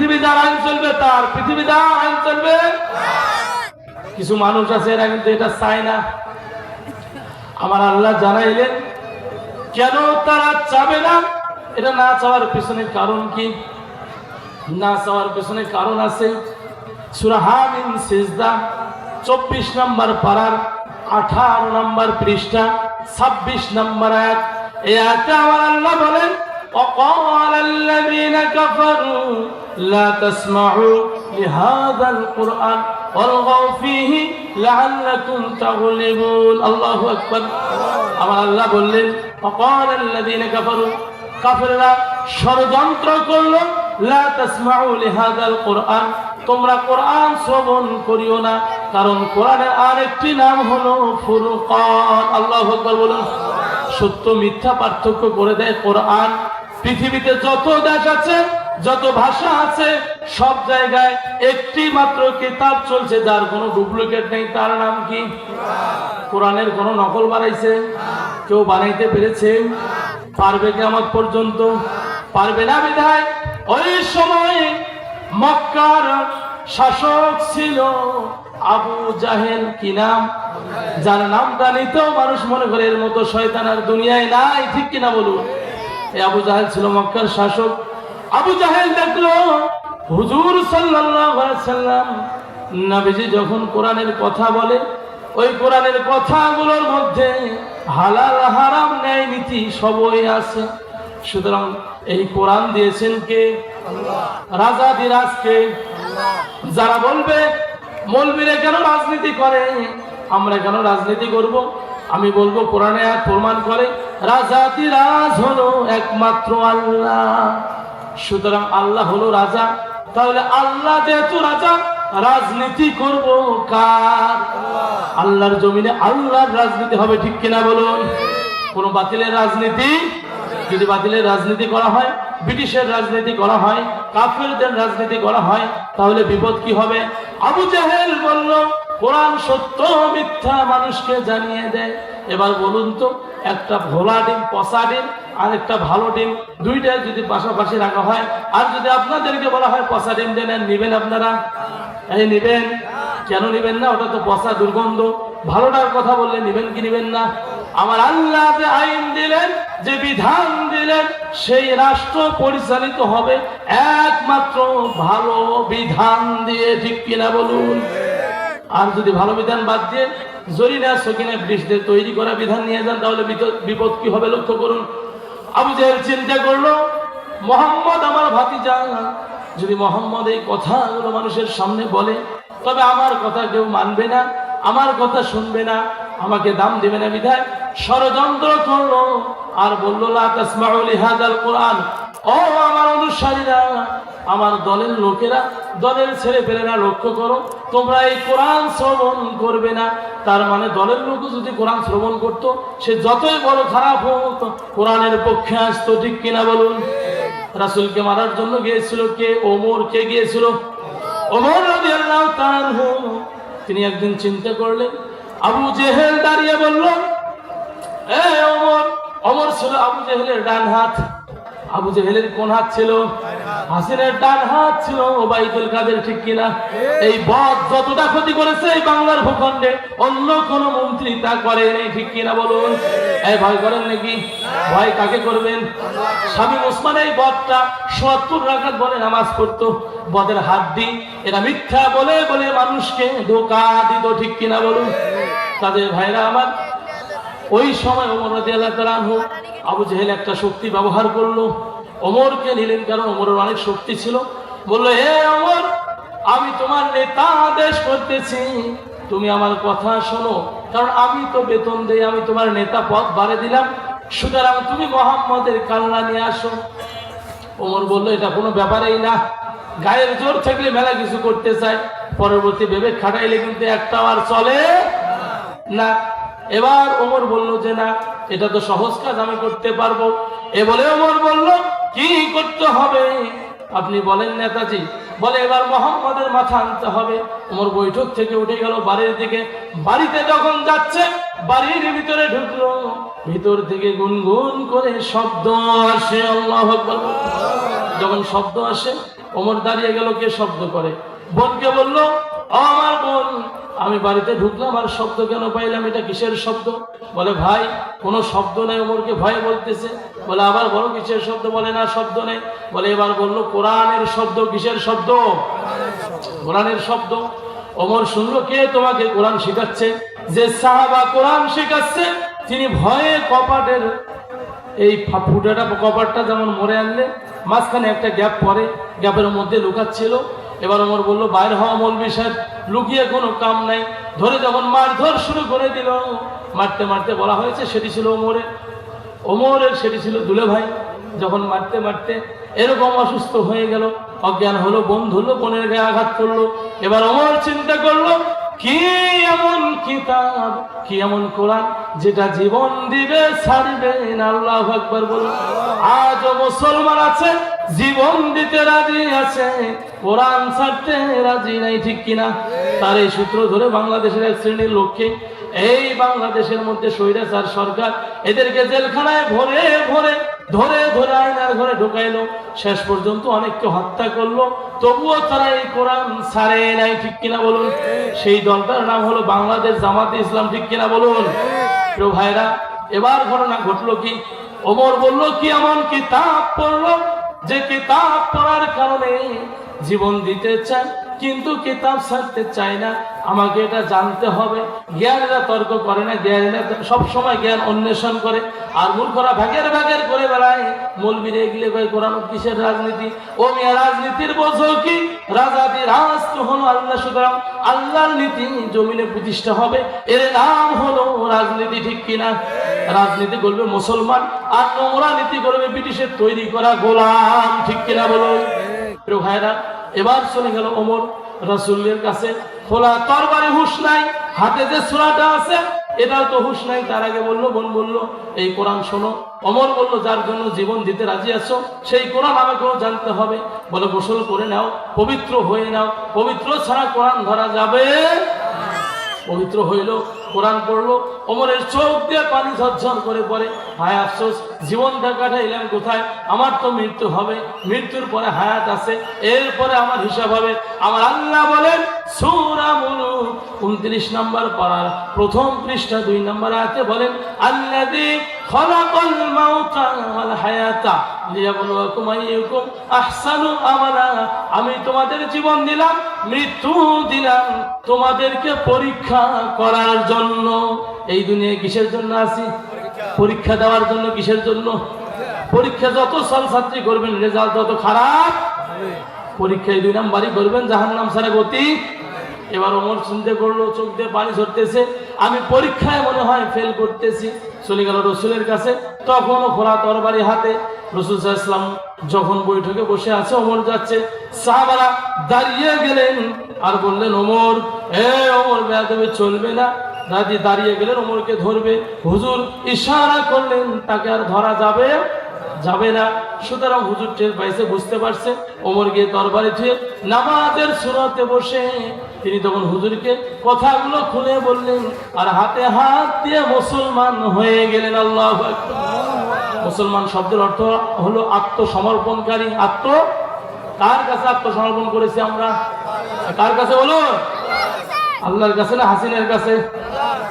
পৃথিবী যার আইন চলবে, তার পৃথিবী যার আইন চলবে। কিছু মানুষ আছে, এরা কিন্তু এটা চায় না। আমার আল্লাহ জানাইলেন, কেন তারা চাবে না? এটা না চাওয়ার পিছনে কারণ কি? না চাওয়ার পিছনে কারণ আছে সুরাহামিন সিজদা, চব্বিশ নম্বর পাড়ার আঠারো নম্বর পৃষ্ঠা, ছাব্বিশ নম্বর আয়াত। এই আয়াতে আমার আল্লাহ বলেন وقال الذين كفروا لا تسمعوا لهذا القرآن والغوا فيه لعلكم تغلبون الله أكبر আমার আল্লাহ বললেন وقال الذين كفروا কাফেররা ষড়যন্ত্র করলো লা তাসমাউ লিহাদাল কোরআন তোমরা কোরআন শ্রবণ করিও না কারণ কোরআনের আরেকটি নাম হলো ফুরকান আল্লাহু আকবার বলুন সত্য মিথ্যা পার্থক্য করে দেয় কোরআন পৃথিবীতে যত দেশ আছে, যত ভাষা আছে, সব জায়গায় একটি মাত্র কিতাব চলছে, যার কোনো ডুপ্লিকেট নেই, তার নাম কি? কোরআনের কোনো নকল বানাইছে? কেউ বানাইতে পেরেছে? পারবে কেমন পর্যন্ত? পারবে না বিধায়? ওই সময় মক্কার শাসক ছিল আবু জাহেল, কি নাম? যার নামটা নিতেও মানুষ মনে করে এর মতো শয়তান আর দুনিয়ায় নাই, ঠিক কিনা বলুন? এই আবু জাহেল ছিল মক্কার শাসক। আবু জাহেল দেখল, হুজুর সাল্লাম নবীজি যখন কোরআনের কথা বলে, ওই কোরআনের কথাগুলোর মধ্যে হালাল হারাম ন্যায় নীতি সবই আছে। সুতরাং এই কোরআন দিয়েছেন কে? রাজা দিরাজকে যারা বলবে, মলবিরে কেন রাজনীতি করে? আমরা কেন রাজনীতি করব? আমি বলব, কোরআনে প্রমাণ করে রাজা দিরাজ হলো একমাত্র আল্লাহ। সুতরাং আল্লাহ হলো রাজা। তাহলে আল্লাহ যেহেতু রাজা, রাজনীতি করব কার? আল্লাহর জমিনে আল্লাহর রাজনীতি হবে ঠিক কিনা বলুন? কোন বাতিলের রাজনীতি? যদি বাতিলের রাজনীতি করা হয়, ব্রিটিশের রাজনীতি করা হয়, কাফেরদের রাজনীতি করা হয়, তাহলে বিপদ কি হবে? আবু জাহেল বলল কোরআন সত্য, মিথ্যা মানুষকে জানিয়ে দেয়। এবার বলুন তো, একটা ভোলা ডিম, পচা ডিম, আর একটা ভালো ডিম দুইটা যদি পাশাপাশি রাখা হয়, আর যদি আপনাদেরকে বলা হয় পচা ডিম দেন নিবেন আপনারা? এই নিবেন? কেন নিবেন না? ওটা তো পচা দুর্গন্ধ। ভালোটার কথা বললে নিবেন কি নিবেন না? আমার আল্লাহ যে আইন দিলেন, যে বিধান দিলেন, সেই রাষ্ট্র পরিচালিত হবে। একমাত্র ভালো বিধান দিয়ে, ঠিক কিনা বলুন? আর যদি ভালো বিধান বাদ দিয়ে জরিনা সকিনা ব্রিটিশদের তৈরি করা বিধান নিয়ে যান, তাহলে বিপদ কি হবে লক্ষ্য করুন। আবু জাহেল চিন্তা করল, মোহাম্মদ আমার ভাতিজা। যদি মোহাম্মদ এই কথাগুলো মানুষের সামনে বলে, তবে আমার কথা কেউ মানবে না, আমার কথা শুনবে না, আমাকে দাম দেবে না বিধায় ষড়যন্ত্র করল। আর বলল, লা তাসমাউ লিহাদাল কোরআন। ও আমার অনুসারীরা, আমার দলের লোকেরা, দলের ছেলে পেলেরা লক্ষ্য করো, তোমরা এই কোরআন শ্রবণ করবে না। তার মানে দলের লোক যদি কোরআন শ্রবণ করত, সে যতই বড় খারাপ হোক, কোরআনের পক্ষে আসতো ঠিক কিনা বলুন? রাসুলকে মারার জন্য গিয়েছিল কে? ওমর কে গিয়েছিল? ওমর তিনি একদিন চিন্তা করলেন, আবু জেহেল দাঁড়িয়ে বলল, এ অমর অমর ছিল আবু জেহেলের ডান হাত। আবু জেহেলের কোন হাত ছিল? হাসিনের ডান হাত ছিল ওবাইদুল কাদের ঠিক কিনা? এই বদ যতটা ক্ষতি করেছে এই বাংলার ভূখণ্ডে অন্য কোন মন্ত্রী তা করে নেই ঠিক কিনা বলুন? এই ভয় করেন নাকি? ভয় কাকে করবেন? স্বামী ওসমান এই বদটা সত্তর রাখাত বলে নামাজ পড়তো। বদের হাত দি এরা মিথ্যা বলে বলে মানুষকে ধোকা দিত ঠিক কিনা বলুন? তাদের ভাইরা আমার ওই সময় ওমর রাদিয়াল্লাহু তাআলা আবু জেহেল একটা শক্তি ব্যবহার করল। ওমরকে নিলেন কারণ অমরের অনেক শক্তি ছিল। বলল, হে অমর আমি তোমার নেতা আদেশ করতেছি। তুমি আমার কথা শোনো। কারণ আমি তো বেতন দেই, আমি তোমার নেতা পদ বাড়ে দিলাম। সুতরাং তুমি মোহাম্মদের কান্না নিয়ে আসো। ওমর বলল, এটা কোনো ব্যাপারেই না। গায়ের জোর থাকলে মেলা কিছু করতে চায়। পরবর্তী ভেবে খাটাইলে কিন্তু একটা আর চলে না। এবার ওমর বলল যে, না এটা তো সহজ কাজ, আমি করতে পারব। এ বলে ওমর বলল, কি করতে হবে? আপনি বলেন, নেতাজি। বলে, এবার মোহাম্মদের মাথা আনতে হবে। ওমর বৈঠক থেকে উঠে গেল বাড়ির দিকে। বাড়িতে যখন যাচ্ছে, বাড়ির ভিতরে ঢুকলো। ভিতর থেকে গুনগুন করে শব্দ আসে, আল্লাহ যখন শব্দ আসে, ওমর দাঁড়িয়ে গেল, কে শব্দ করে? বোনকে বলল আমার বোন। আমি বাড়িতে ঢুকলাম আর শব্দ কেন পাইলাম? এটা কিসের শব্দ? বলে, ভাই, কোনো শব্দ নেই, ওমরকে ভয় বলতেছে। বলে, আবার বড় কিসের শব্দ? বলে, না, শব্দ নেই। বলে, এবার বলল, কোরআনের শব্দ কিসের শব্দ? কোরআনের শব্দ। ওমর শুনলো, কে তোমাকে কোরআন শেখাচ্ছে? যে সাহাবা কোরআন শেখাচ্ছে, তিনি ভয়ে কপাটের এই ফুটাটা, কপাটটা যেমন মরে আনলে, মাঝখানে একটা গ্যাপ পরে, গ্যাপের মধ্যে লুকাচ্ছিল। এবার ওমর বলল, বাইর হওয়া মৌলবি সাহেব, লুকিয়ে কোনো কাম নাই। ধরে যখন মারধর শুরু করে দিল, মারতে মারতে বলা হয়েছে সেটি ছিল ওমরের। ওমরের সেটি ছিল দুলে ভাই। যখন মারতে মারতে এরকম অসুস্থ হয়ে গেল, অজ্ঞান হলো, বন্ধু হলো বোনের গায়ে আঘাত করল। এবার ওমর চিন্তা করল কি এমন কিতাব, কি এমন কোরআন যেটা জীবন দিবে, ছাড়বে না? আল্লাহ আকবার বলুন। আজ মুসলমান আছে, জীবন দিতে রাজি আছে, কোরআন ছাড়তে রাজি নাই, ঠিক কিনা? তার এই সূত্র ধরে বাংলাদেশের এক শ্রেণির লোককে এই বাংলাদেশের মধ্যে স্বৈরাচার সরকার এদেরকে জেলখানায় ভরে ভরে, ধরে ধরে আয়নার ঘরে ঢুকাইলো। শেষ পর্যন্ত অনেককে হত্যা করল। তবুও তারা এই কোরআন ছাড়ে নাই, ঠিক কিনা বলুন? সেই দলটার নাম হলো বাংলাদেশ জামাতে ইসলাম, ঠিক কিনা বলুন? প্রিয় ভাইরা, এবার ঘটনা ঘটলো কি? ওমর বলল, কি এমন কিতাব পড়ল যে কিতাব পড়ার কারণে জীবন দিতে চায়? কিন্তু কিতাব ছাড়তে চায় না। আমাকে এটা জানতে হবে। জ্ঞানীরা তর্ক করে না, জ্ঞানীরা সব সময় জ্ঞান অন্বেষণ করে। আর মূর্খরা ভাগের ভাগের করে বেড়ায়। মলবির এগলে ভাই কোরআন কিসের রাজনীতি? ও মিয়া, রাজনীতির বোঝো কি? রাজাদি রাজ তো হলো আল্লাহ, সুতরাং আল্লাহর নীতি জমিনে প্রতিষ্ঠা হবে। এর নাম হলো রাজনীতি, ঠিক কিনা রাজনীতি করবে মুসলমান, আর নোংরা নীতি করবে ব্রিটিশের তৈরি করা গোলাম, ঠিক কিনা বলো? ভাইরা এবার চলে গেল অমর রাসুলের কাছে। খোলা তরবারি হুশ নাই, হাতে যে সুরাটা আছে, এটাও তো হুশ নাই, তার আগে বলল, বোন বলল, এই কোরআন শোনো। অমর বলল, যার জন্য জীবন দিতে রাজি আছো, সেই কোরআন আমাকেও জানতে হবে। বলে, গোসল করে নাও, পবিত্র হয়ে নাও, পবিত্র ছাড়া কোরআন ধরা যাবে পবিত্র হইল কোরআন পড়ল অমরের চোখ দিয়ে পানি ঝরঝর করে পড়ে। হায় আফসোস জীবনটা কাটাইলাম কোথায়? আমার তো মৃত্যু হবে, মৃত্যুর পরে হায়াত আছে, এরপরে আমার হিসাব হবে। আমার আল্লাহ বলেন উনত্রিশ নম্বর পাড়ার প্রথম পৃষ্ঠা, দুই নম্বর বলেন মাউতা হায়াতা আমি তোমাদের জীবন দিলাম মৃত্যু দিলাম, তোমাদেরকে পরীক্ষা করার জন্য এই দুনিয়ায় কিসের জন্য আছি? পরীক্ষা দেওয়ার জন্য কিসের জন্য? পরীক্ষা যত সল ছাত্রী করবেন রেজাল্ট তত খারাপ, পরীক্ষায় দুই নাম্বারই করবেন জাহান নাম সারা গতি। এবার অমর চিন্তা করল, চোখ দিয়ে পানি ঝরতেছে। আমি পরীক্ষায় মনে হয় ফেল করতেছি। চলে গেল রসুলের কাছে। তখনও খোলা তরবারি হাতে রসুল ইসলাম যখন বৈঠকে বসে আছে ওমর যাচ্ছে। সাহাবারা দাঁড়িয়ে গেলেন আর বললেন ওমর এ ওমর বেয়াদবি চলবে না। দাদি দাঁড়িয়ে গেলেন, ওমরকে ধরবে। হুজুর ইশারা করলেন, তাকে আর ধরা যাবে যাবে না। সুতরাং হুজুর টের পাইছে, বুঝতে পারছে। ওমর গিয়ে দরবারে থুয়ে নামাজের সুরতে বসে তিনি তখন হুজুরকে কথাগুলো খুলে বললেন, আর হাতে হাত দিয়ে মুসলমান হয়ে গেলেন আল্লাহ মুসলমান শব্দের অর্থ হলো আত্মসমর্পণকারী। আত্ম কার কাছে আত্মসমর্পণ করেছি আমরা? কার কাছে বলুন? আল্লাহর কাছে না, হাসিনের কাছে?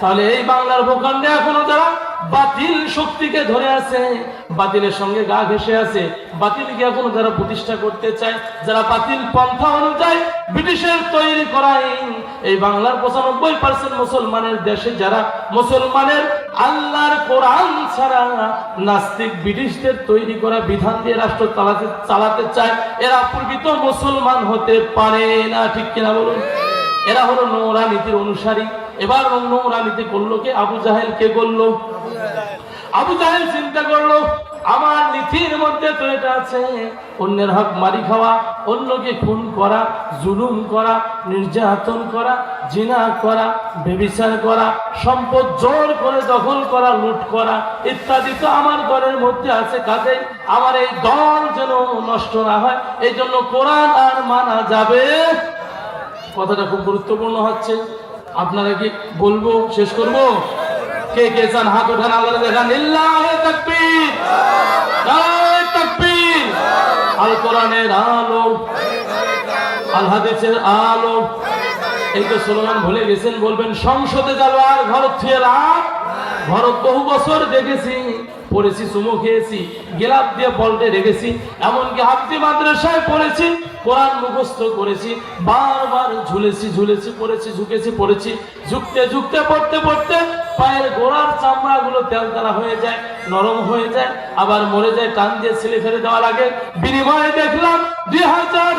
তাহলে এই বাংলার ভূখণ্ডে এখনও যারা বাতিল শক্তিকে ধরে আছে, বাতিলের সঙ্গে গা ঘেসে আছে, বাতিলকে এখনও যারা প্রতিষ্ঠা করতে চায়, যারা বাতিল পন্থা অনুযায়ী ব্রিটিশের তৈরি করা এই বাংলার পঁচানব্বই পার্সেন্ট মুসলমানের দেশে যারা মুসলমানের আল্লাহর কোরআন ছাড়া নাস্তিক ব্রিটিশদের তৈরি করা বিধান দিয়ে রাষ্ট্র চালাতে চালাতে চায়, এরা প্রকৃত মুসলমান হতে পারে না, ঠিক কিনা বলুন? এরা হলো নোংরা নীতির অনুসারী। এবার নোংরা নীতি করল কে? আবু জাহেল কে করল? আবু জাহেল চিন্তা করল, আমার নীতির মধ্যে তো এটা আছে। অন্যের হক মারি খাওয়া, অন্যকে খুন করা, জুলুম করা, নির্যাতন করা, জিনা করা, বেবিচার করা, সম্পদ জোর করে দখল করা, লুট করা, ইত্যাদি তো আমার ঘরের মধ্যে আছে। কাজে আমার এই দল যেন নষ্ট না হয় এই জন্য কোরআন আর মানা যাবে কথাটা খুব গুরুত্বপূর্ণ হচ্ছে। আপনারা কি বলব? শেষ করব? কে কে চান হাত ওঠান আল্লাহ দেখান তাকবীর। তাকবীর। আল কোরআনের আলো। আল হাদিসের আলো। এই তো স্লোগান ভুলে গেছেন, বলবেন, সংসদে যাব আর ঘর থুয়ে লাভ। ঘর বহু বছর দেখেছি। পড়েছি, চুমু খেয়েছি, গেলাপ দিয়ে পল্টে রেখেছি, এমনকি হাফতি মাদ্রাসায় পড়েছি, কোরআন মুখস্থ করেছি, বারবার ঝুলেছি ঝুলেছি, পড়েছি, ঝুঁকেছি, পড়েছি, ঝুঁকতে ঝুঁকতে, পড়তে পড়তে পায়ের গোড়ার চামড়া গুলো তেলতালা হয়ে যায়, নরম হয়ে যায়, আবার মরে যায়, টান দিয়ে ছেলে ফেলে দেওয়া লাগে। বিনিময়ে দেখলাম দুই হাজার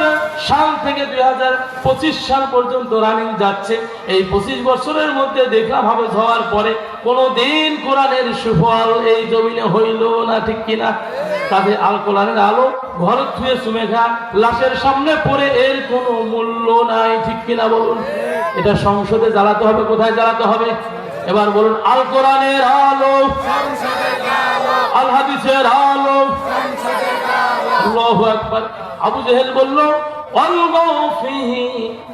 সাল থেকে দুই হাজার পঁচিশ সাল পর্যন্ত রানিং যাচ্ছে। এই পঁচিশ বছরের মধ্যে দেখলাম হবে হওয়ার পরে কোনো দিন কোরআনের সুফল এই জমিনে হইল না, ঠিক কিনা? তাদের আল কোরআনের আলো, ঘর থুয়ে সুমেঘা লাশের সামনে পড়ে এর কোনো মূল্য নাই, ঠিক কিনা বলুন? এটা সংসদে জ্বালাতে হবে, কোথায় জ্বালাতে হবে? এবার বলুন আল কোরআনের আলো আল হাদিসের আলো। আল্লাহু আকবার। আবু জেহেল বলল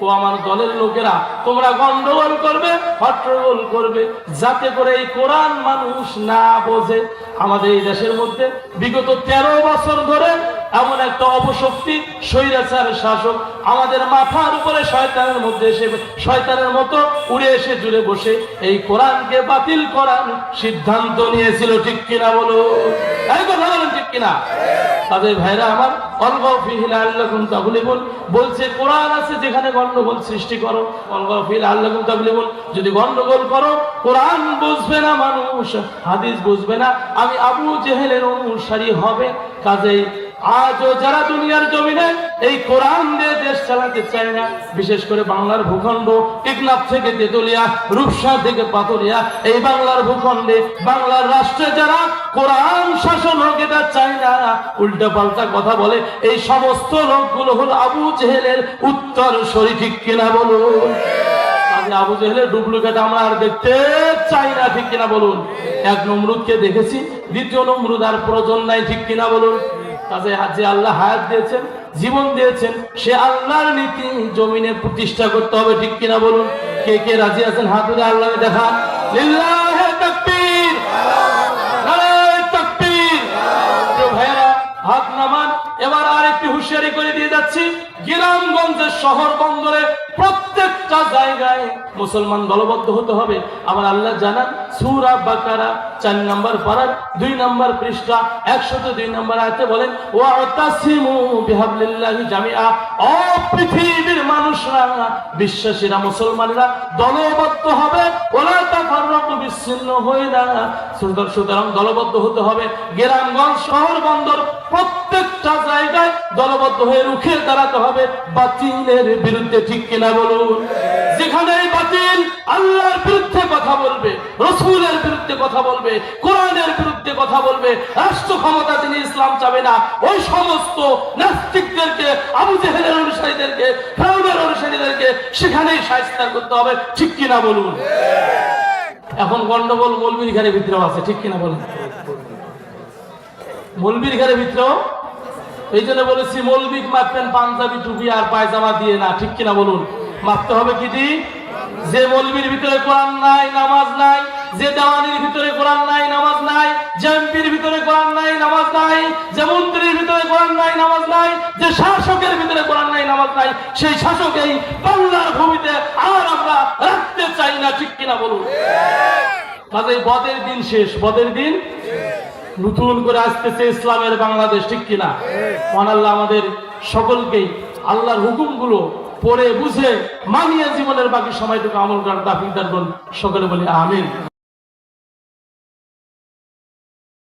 ও আমার দলের লোকেরা, তোমরা গন্ডগোল করবে হট্টগোল করবে, যাতে করে এই কোরআন মানুষ না বোঝে। আমাদের এই দেশের মধ্যে বিগত তেরো বছর ধরে এমন একটা অপশক্তি স্বৈরাচার শাসক। আমাদের মাথার উপরে শয়তানের মধ্যে এসে, শয়তানের মতো উড়ে এসে, জুড়ে বসে এই কোরআনকে বাতিল করার সিদ্ধান্ত নিয়েছিল, ঠিক কিনা বলো? এই কথা বলেন, ঠিক কিনা? তাদের ভাইরা আমার অল্প ফিহিল আল্লাহুম বলছে, কোরআন আছে যেখানে গন্ডগোল সৃষ্টি করো। অল্প ফিহিল আল্লাহুম তাগলিবুন, যদি গন্ডগোল করো, কোরআন বুঝবে না মানুষ, হাদিস বুঝবে না। আমি আবু জেহেলের অনুসারী হবে, কাজেই আজও যারা দুনিয়ার জমিনে এই কোরআন দিয়ে দেশ চালাতে চায় না, বিশেষ করে বাংলার ভূখণ্ড, টেকনাফ থেকে তেতুলিয়া, রূপসা থেকে পাতলিয়া, এই বাংলার ভূখণ্ডে, বাংলার রাষ্ট্রে যারা কোরআন শাসন হোক, এটা চায় না। উল্টা পাল্টা কথা বলে, এই সমস্ত লোকগুলো হলো আবু জেহেলের উত্তর শরী ঠিক কিনা বলুন? আবু জেহেলের ডুপ্লিকেট আমরা আর দেখতে চাই না, ঠিক কিনা বলুন? এক নমরুদকে দেখেছি, দ্বিতীয় নমরুদ আর প্রয়োজন নাই, ঠিক কিনা বলুন? কাজে যে আল্লাহ হায়াত দিয়েছেন, জীবন দিয়েছেন, সে আল্লাহর নীতি জমিনে প্রতিষ্ঠা করতে হবে, ঠিক কিনা বলুন? কে কে রাজি আছেন? হাত ধরে আল্লাহ ভাইয়েরা, হাত নামান। এবার আর একটি হুঁশিয়ারি করে দিয়ে যাচ্ছি। গ্রামগঞ্জের শহর বন্দরে প্রত্যেকটা জায়গায় মুসলমান দলবদ্ধ হতে হবে। আমার আল্লাহ জানান, সুরা বাকারা চার নম্বর পাড়ার দুই নম্বর পৃষ্ঠা, একশত দুই নম্বর আয়তে বলেন জামিআ। ও পৃথিবীর মানুষরা, বিশ্বাসীরা, মুসলমানরা দলবদ্ধ হবে। বিচ্ছিন্ন হয়ে না সুতরাং দলবদ্ধ হতে হবে। গ্রামগঞ্জ শহর বন্দর প্রত্যেকটা জায়গায় দলবদ্ধ হয়ে রুখে দাঁড়াতে হবে। বাতিলের বিরুদ্ধে ঠিক কিনা বলুন। যেখানে বাতিল আল্লাহর বিরুদ্ধে কথা বলবে, রসুলের বিরুদ্ধে কথা বলবে, কোরআনের বিরুদ্ধে কথা বলবে, রাষ্ট্র ক্ষমতা তিনি ইসলাম চাবে না, ওই সমস্ত নাস্তিকদেরকে, আবু জেহেলের অনুসারীদেরকে, ফেরাউনের অনুসারীদেরকে সেখানেই সাহিত্য করতে হবে। ঠিক কিনা বলুন? এখন গন্ডগোল মৌলবীর ঘরে ভিতরেও আছে, ঠিক কিনা বলুন? মৌলবীর ঘরে ভিতরেও এই জন্য বলেছি মৌলবিক মাপতেন পাঞ্জাবি, টুপি আর পায়জামা দিয়ে না, ঠিক কিনা বলুন? মাপতে হবে কি দি? যে মৌলবির ভিতরে কোরআন নাই, নামাজ নাই, যে দেওয়ানির ভিতরে কোরআন নাই, নামাজ নাই, যে এমপির ভিতরে কোরআন নাই, নামাজ নাই, যে মন্ত্রীর ভিতরে কোরআন নাই, নামাজ নাই, যে কোরআন নাই। সেই শাসক এই বাংলার ভূমিতে আর আমরা রাখতে চাই না, ঠিক কিনা বলুন? কাজে বদের দিন শেষ, বদের দিন নতুন করে আসতেছে ইসলামের বাংলাদেশ, ঠিক কিনা? মহান আমাদের সকলকেই আল্লাহর হুকুমগুলো পড়ে, বুঝে, মানিয়ে জীবনের বাকি সময়টুকু আমল করার দাফিক দার সকলে বলি, আমিন।